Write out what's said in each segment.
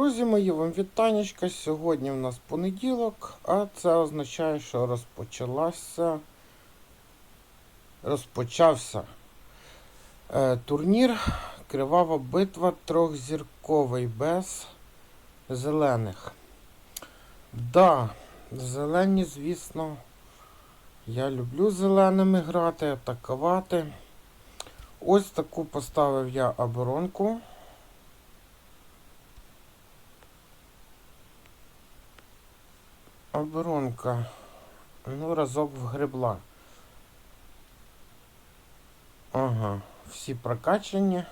Друзі мої, вам вітанечка. Сьогодні в нас понеділок, а це означає, що розпочалася. Розпочався е, турнір Кривава битва трьохзірковий без зелених. Да, зелені, звісно, я люблю зеленими грати, атакувати. Ось таку поставив я оборонку. Оборонка. Ну, разок вгребла. Ага, всі прокачані.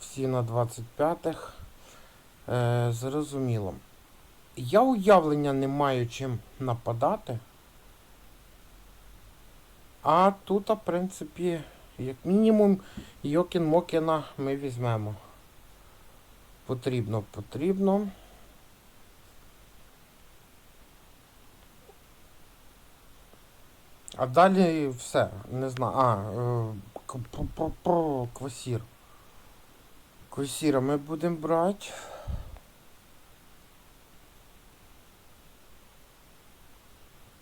Всі на 25-х. Е, зрозуміло. Я уявлення не маю чим нападати. А тут, в принципі, як мінімум, Йокін Мокіна ми візьмемо. Потрібно, потрібно. А далі все, не знаю. А, е, про п- п- п- квасір. Квасіра ми будемо брати.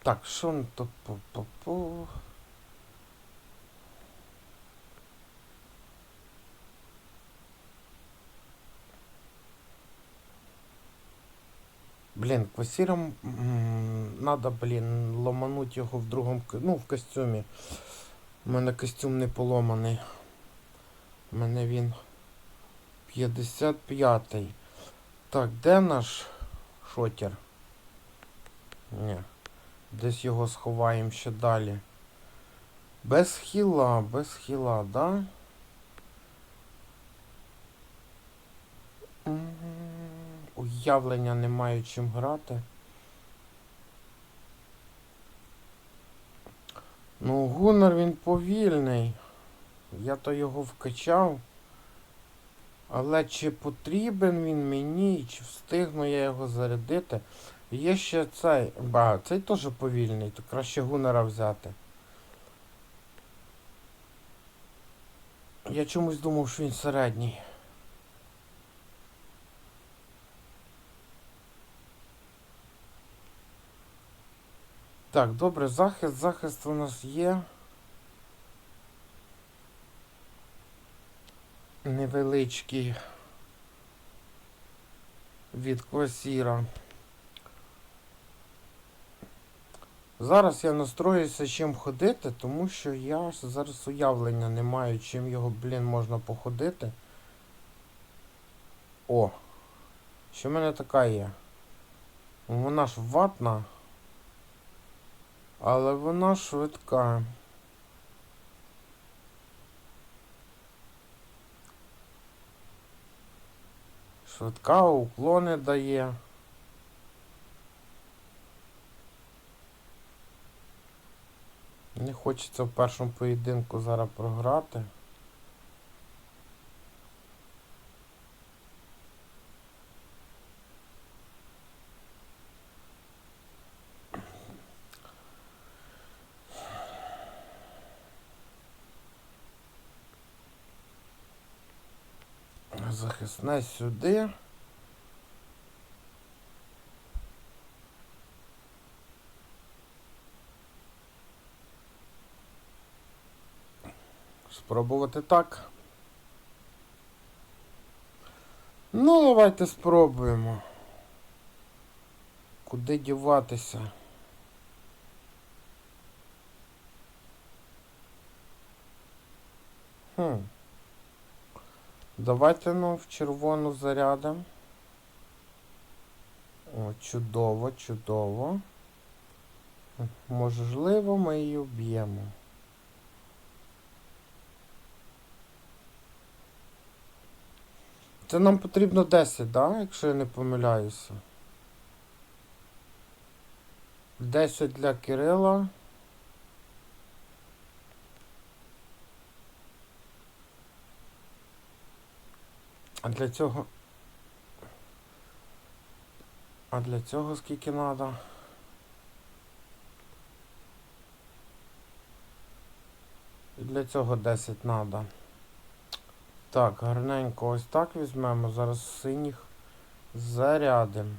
Так, що то по по по Блін, квасіром надо, блін, ломануть його в другому, ну, в костюмі. У мене костюм не поломаний. У мене він 55-й. Так, де наш шотер? Ні. Десь його сховаємо ще далі. Без хіла, без хіла, да? Уявлення не маю чим грати. Ну, Гуннер він повільний. Я то його вкачав. Але чи потрібен він мені, чи встигну я його зарядити? Є ще цей. Ба, цей теж повільний, то краще Гуннера взяти. Я чомусь думав, що він середній. Так, добре, захист, захист у нас є. Невеличкий від квасіра. Зараз я настроюся чим ходити, тому що я зараз уявлення не маю, чим його, блін, можна походити. О! Що в мене така є? Вона ж ватна. Але вона швидка. Швидка уклони дає. Не хочеться в першому поєдинку зараз програти. Захисне сюди. Спробувати так. Ну, давайте спробуємо. Куди діватися? Хм. Давайте ну в червону зарядимо. О, чудово, чудово. Можливо, ми її вб'ємо. Це нам потрібно 10, да? Якщо я не помиляюся. 10 для Кирила. А для цього. А для цього скільки треба? І для цього 10 треба. Так, гарненько ось так візьмемо. Зараз синіх Зарядим.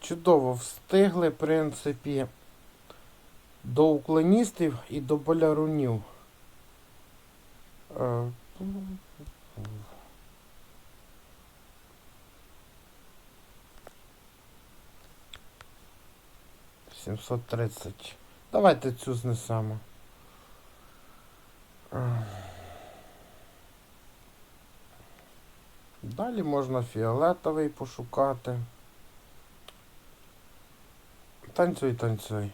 Чудово встигли, в принципі, до уклоністів і до болярунів. Е, 730. Давайте цю знесемо. Е. Далі можна фіолетовий пошукати. Танцюй, танцюй.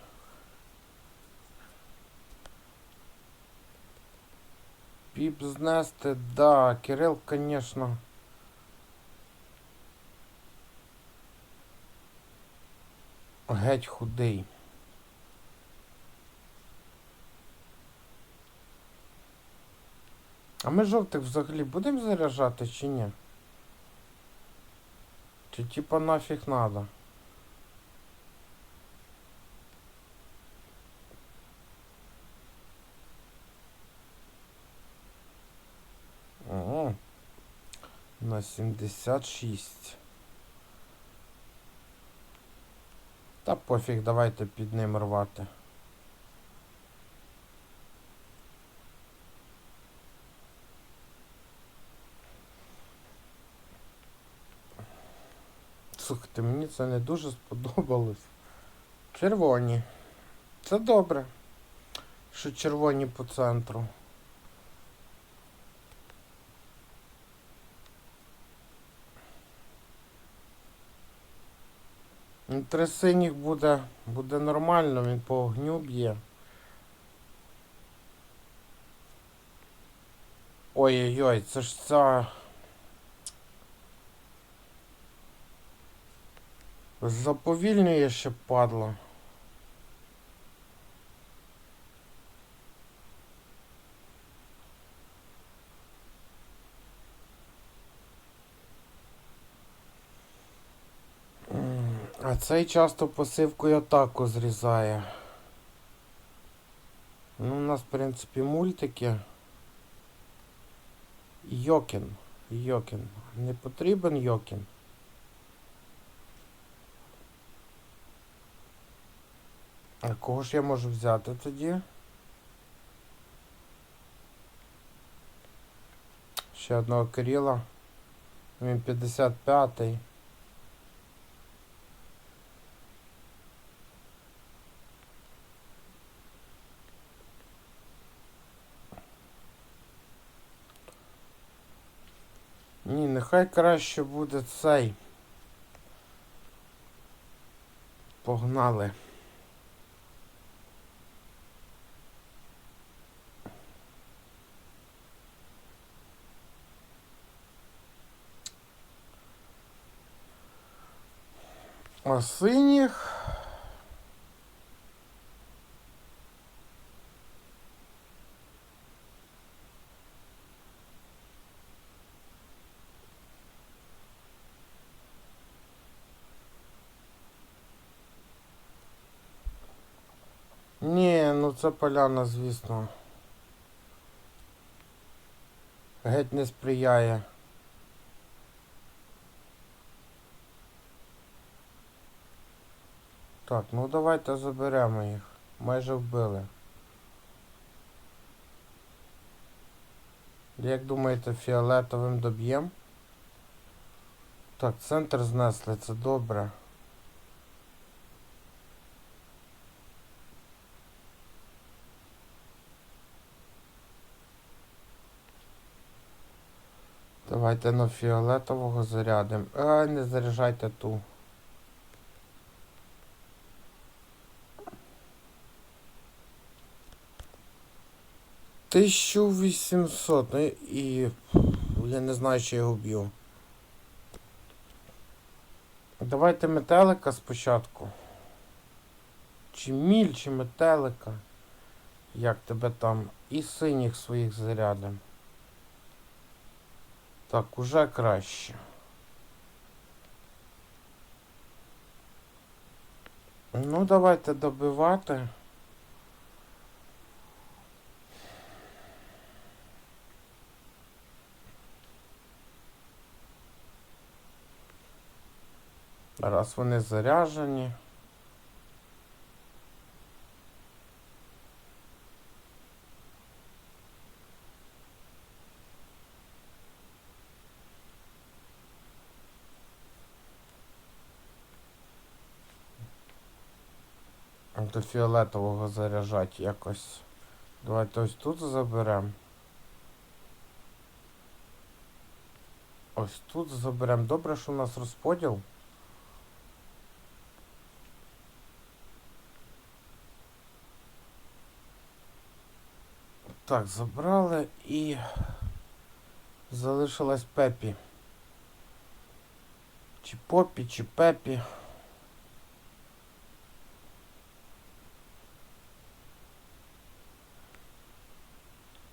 Піп знести, да, Кирил, конечно. Геть худий. А ми жовтих взагалі будемо заряджати чи ні? Чи типа нафіг надо? Ого. На 76. Та пофіг, давайте під ним рвати. Слухайте, мені це не дуже сподобалось. Червоні. Це добре. Що червоні по центру. Три синіх буде, буде нормально, він по огню б'є. Ой-ой-ой, це ж ця. Заповільнює ще падла. А цей часто посивкою атаку зрізає. Ну, у нас, в принципі, мультики. Йокін. Йокін. Не потрібен Йокін. А кого ж я можу взяти тоді? Ще одного Кирила. Він 55-й. Нехай краще буде цей. Погнали. А синіх. Ні, ну це поляна, звісно. Геть не сприяє. Так, ну давайте заберемо їх. Майже вбили. Як думаєте, фіолетовим доб'єм? Так, центр знесли, це добре. Давайте на фіолетового зарядимо. Ай, не заряджайте ту. 1800, ну і я не знаю, чи його б'ю. Давайте метелика спочатку. Чи міль, чи метелика. Як тебе там. І синіх своїх зарядим. Так, уже краще. Ну, давайте добивати. Раз вони заряжені. До фіолетового заряджати якось. Давайте ось тут заберемо. Ось тут заберемо. Добре, що у нас розподіл. Так, забрали і залишилась Пепі. Чи Попі, чи Пепі.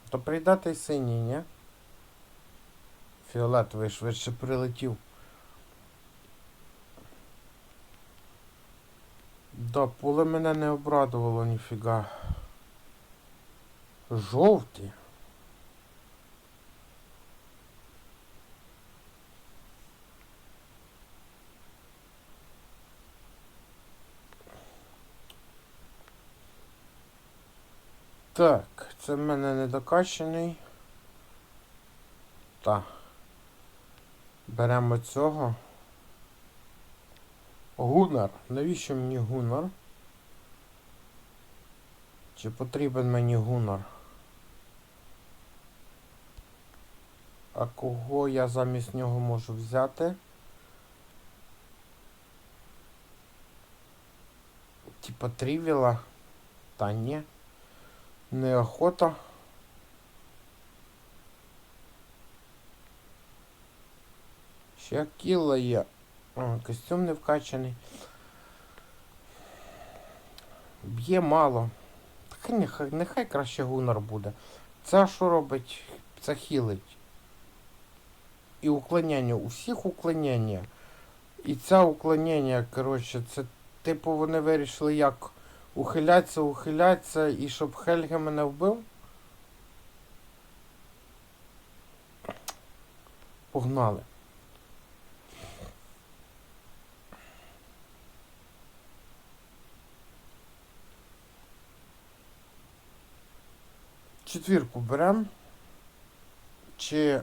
То прийдати й синій, ні? Фіолетовий швидше прилетів. Да, поле мене не обрадувало ніфіга. Жовті. Так, це в мене недокачаний. Так. Беремо цього. Гунар. Навіщо мені гунар? Чи потрібен мені гунар? А кого я замість нього можу взяти? Типа трівіла? Та ні. Неохота. Ще кіло є. О, костюм не вкачаний. Б'є мало. Так нехай, нехай краще гунар буде. Це що робить? Це хілить. І уклоняння. У всіх уклоняння. І це уклоняння, коротше, це типу вони вирішили як ухилятися, ухилятися і щоб Хельге мене вбив. Погнали. Четвірку берем. Чи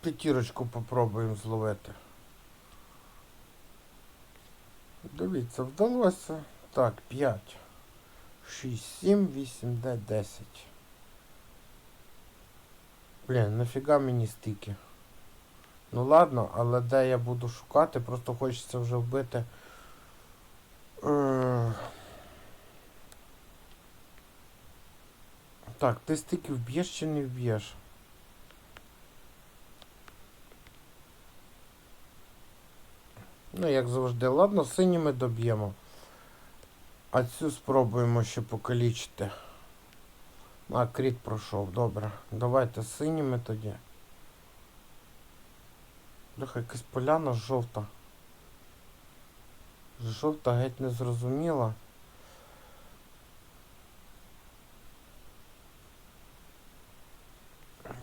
п'ятірочку попробуємо зловити. Дивіться, вдалося. Так, 5, 6, 7, 8, 9, 10. Блін, нафіга мені стільки. Ну ладно, але де я буду шукати, просто хочеться вже вбити. Е... Так, ти стільки вб'єш чи не вб'єш? Ну, як завжди, ладно, синіми доб'ємо. А цю спробуємо ще покалічити. А, кріт пройшов, добре. Давайте синіми тоді. Бляха, якась поляна жовта. Жовта геть не зрозуміла.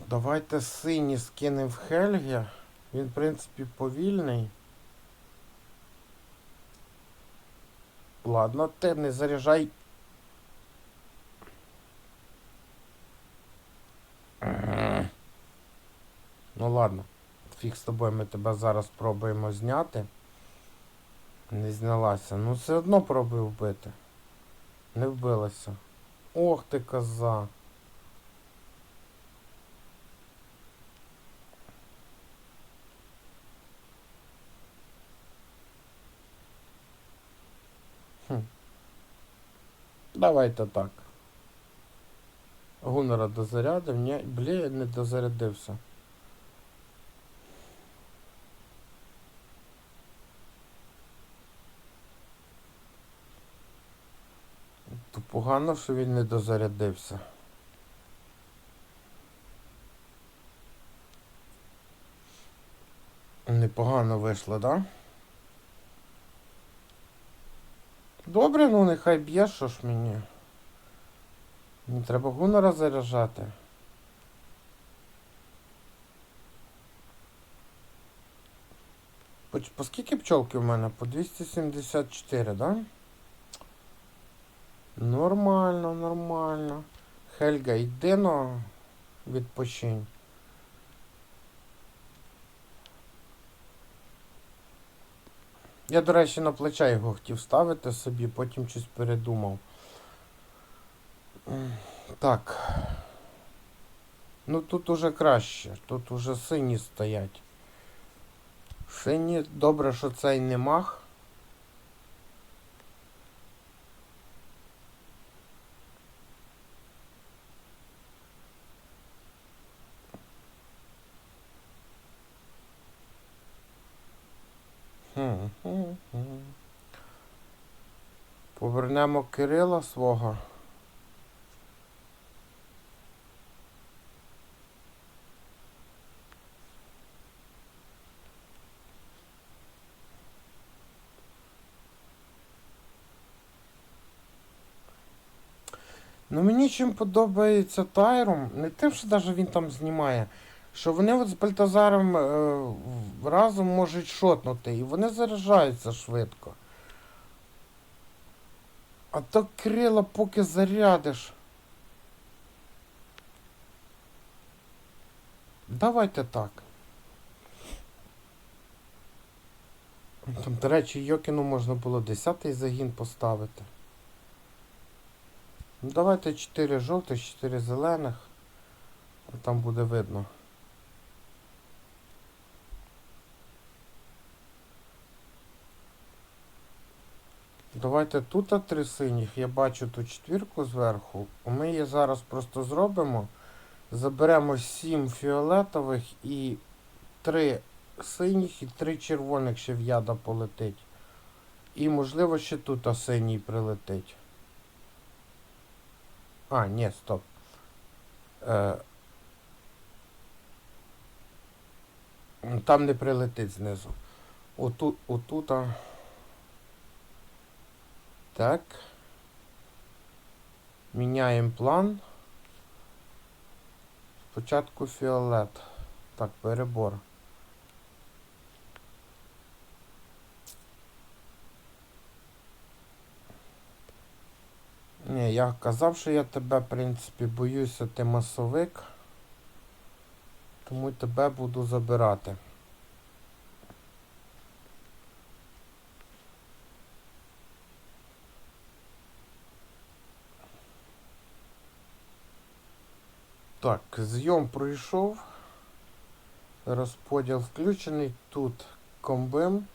Давайте синій скинемо в Хельгі. Він, в принципі, повільний. Ладно, ти не заряджай. Ну ладно, фіг з тобою ми тебе зараз пробуємо зняти. Не знялася. Ну все одно пробую вбити. Не вбилася. Ох ти коза. Давайте так. Гуннера дозарядив, ні, блі, не дозарядився. То погано, що він не дозарядився. Непогано вийшло, да? Добре, ну нехай б'є, що ж мені. Не треба гунора заряджати. По, по скільки пчолки в мене? По 274, да? Нормально, нормально. Хельга, йди но відпочинь. Я, до речі, на плече його хотів ставити собі, потім щось передумав. Так. Ну тут уже краще. Тут уже сині стоять. Сині, добре, що цей не мах. Хм, хм, хм. Повернемо Кирила свого. Ну мені чим подобається Тайром, не тим, що навіть він там знімає, що вони от з Бальтазаром е, разом можуть шотнути, і вони заряджаються швидко. А то крила поки зарядиш. Давайте так. Там, до речі, Йокіну можна було 10-й загін поставити. Ну, давайте 4 жовтих, 4 зелених. Там буде видно. Давайте тут три синіх. Я бачу ту четвірку зверху. Ми її зараз просто зробимо. Заберемо 7 фіолетових і 3 синіх і 3 червоних ще в яда полетить. І можливо ще тут синій прилетить. А, ні, стоп. Е, там не прилетить знизу. Отут, отута. Так. Міняємо план. Спочатку фіолет. Так, перебор. Ні, я казав, що я тебе, в принципі, боюся, ти масовик. Тому тебе буду забирати. Так, зйом пройшов. Розподіл включений. Тут комбим.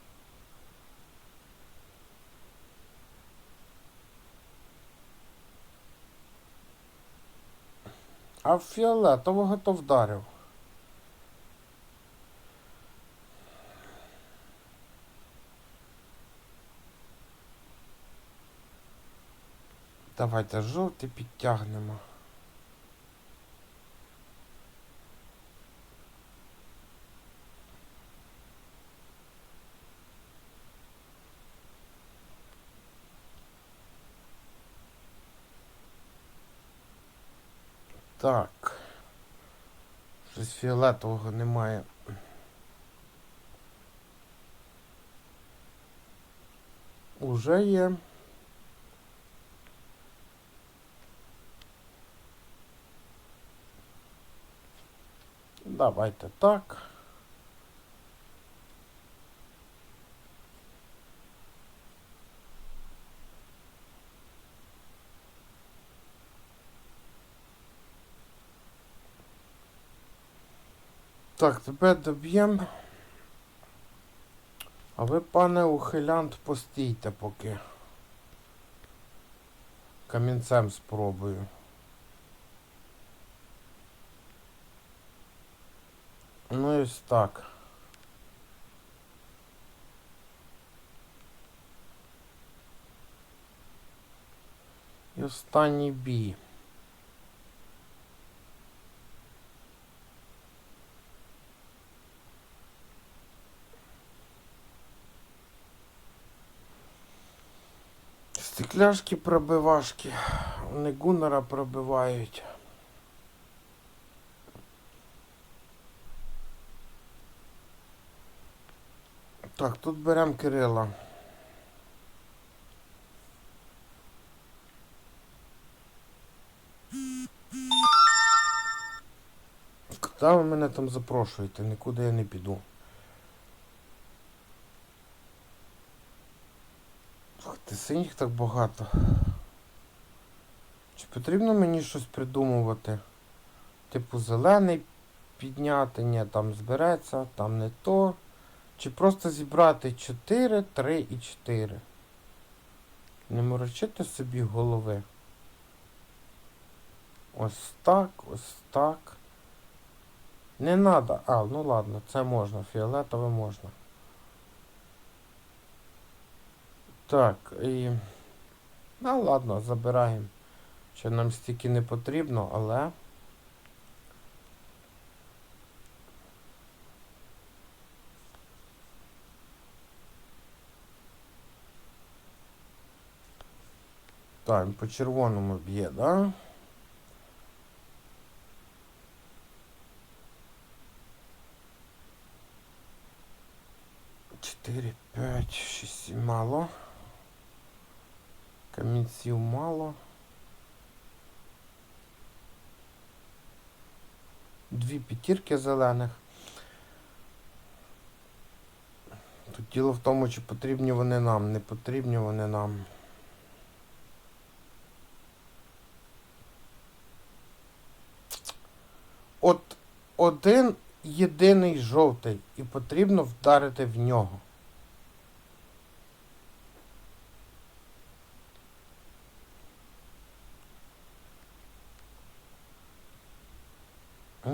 А в фіолетового то вдарив. Давайте жовтий підтягнемо. Так. Щось фіолетового немає. Уже є. Давайте так. Так, тебе доб'ємо. А ви, пане ухилянт, постійте поки. Камінцем спробую. Ну і ось так. І останній бій. Стекляшки пробивашки. Вони гуннера пробивають. Так, тут беремо Кирила. Куди ви мене там запрошуєте? Нікуди я не піду. Ти, синіх так багато. Чи потрібно мені щось придумувати? Типу зелений підняти, ні, там збереться, там не то. Чи просто зібрати 4, 3 і 4. Не морочити собі голови. Ось так, ось так. Не надо. А, ну ладно, це можна, фіолетове можна. Так, і. Ну ладно, забираємо. Ще нам стільки не потрібно, але. Так, по червоному б'є, да? Чотири, п'ять, шість, мало. Камінців мало. Дві п'ятірки зелених. Тут діло в тому, чи потрібні вони нам, не потрібні вони нам. От один єдиний жовтий і потрібно вдарити в нього.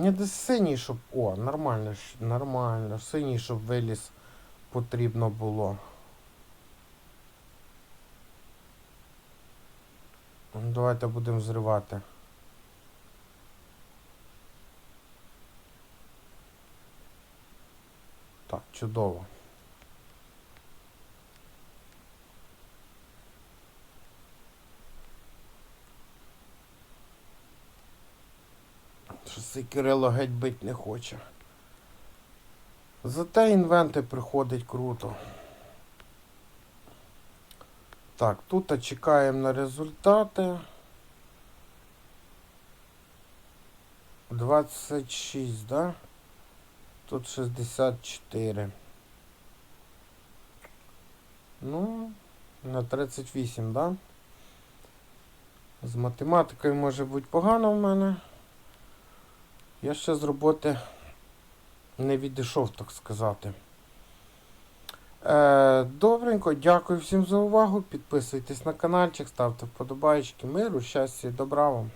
Не десь синій, щоб... О, нормально, нормально. Синій, щоб виліз потрібно було. Ну, Давайте будемо зривати. Так, чудово. Що цей Кирило геть бить не хоче. Зате інвенти приходить круто. Так, тут чекаємо на результати. 26, да? Тут 64. Ну, на 38, да? З математикою може бути погано в мене. Я ще з роботи не відійшов, так сказати. Е, добренько, дякую всім за увагу. Підписуйтесь на каналчик, ставте вподобайки. Миру, щастя і добра вам.